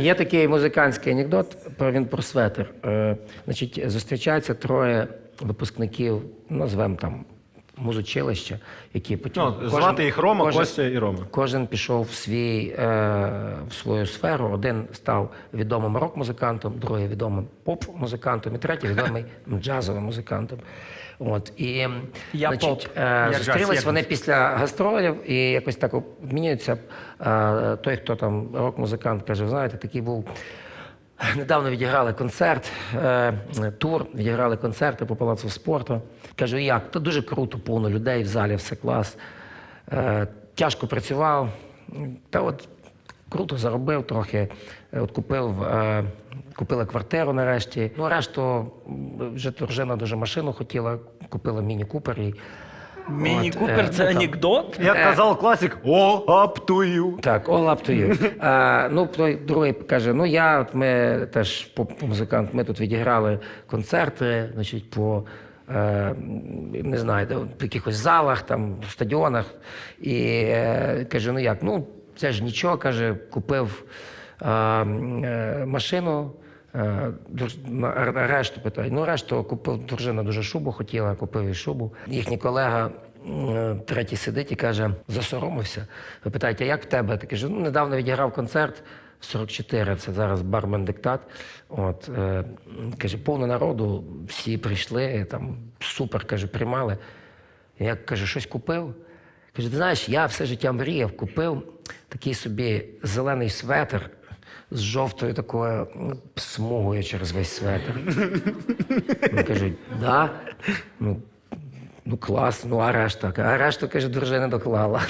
Є такий музикантський анекдот, про він про светр. Е, значить, зустрічаються троє випускників, назвемо там музучилища, які потім Ну, звати їх Рома, кожен- Костя і Рома. Кожен пішов в свій е, в свою сферу. Один став відомим рок-музикантом, другий відомим поп-музикантом, і третій відомий джазовим музикантом. От і Я значить, поп. е, Я зустрілись я вони джаз. після гастролів і якось так обмінюються. Е, той, хто там рок-музикант, каже: знаєте, такий був. Недавно відіграли концерт, е, тур, відіграли концерти по палацу спорту. Кажу, як? То дуже круто, повно людей в залі, все клас. Е, тяжко працював. Та от круто заробив трохи. От купив, е, купила квартиру нарешті. Ну, решту вже дружина дуже машину хотіла, купила міні-купер. Їй. Міні От, Купер е, це ну, анекдот? Як казав класик, о, up to you. Так, all up to you. А, ну, той другий каже: ну я, от ми теж по музикант, ми тут відіграли концерти, значить, по. е, Не знаю, де, в якихось залах, там, в стадіонах. І е, каже: ну як? Ну, це ж нічого, каже, купив е, е, машину. Е, Решту питають. Ну, решту купив дружина дуже шубу хотіла, купив їй шубу. Їхній колега третій сидить і каже: засоромився. Ви питаєте, як в тебе? Ти каже, ну недавно відіграв концерт в 44, це зараз бармен диктат. От е, каже, повно народу, всі прийшли, там супер каже, приймали. Я каже, щось купив. Каже, ти знаєш, я все життя мріяв, купив такий собі зелений светр з жовтою такою ну, смугою через весь светр. Вони кажуть, да? Ну, ну клас, ну а решта? А решту, каже, дружина доклала.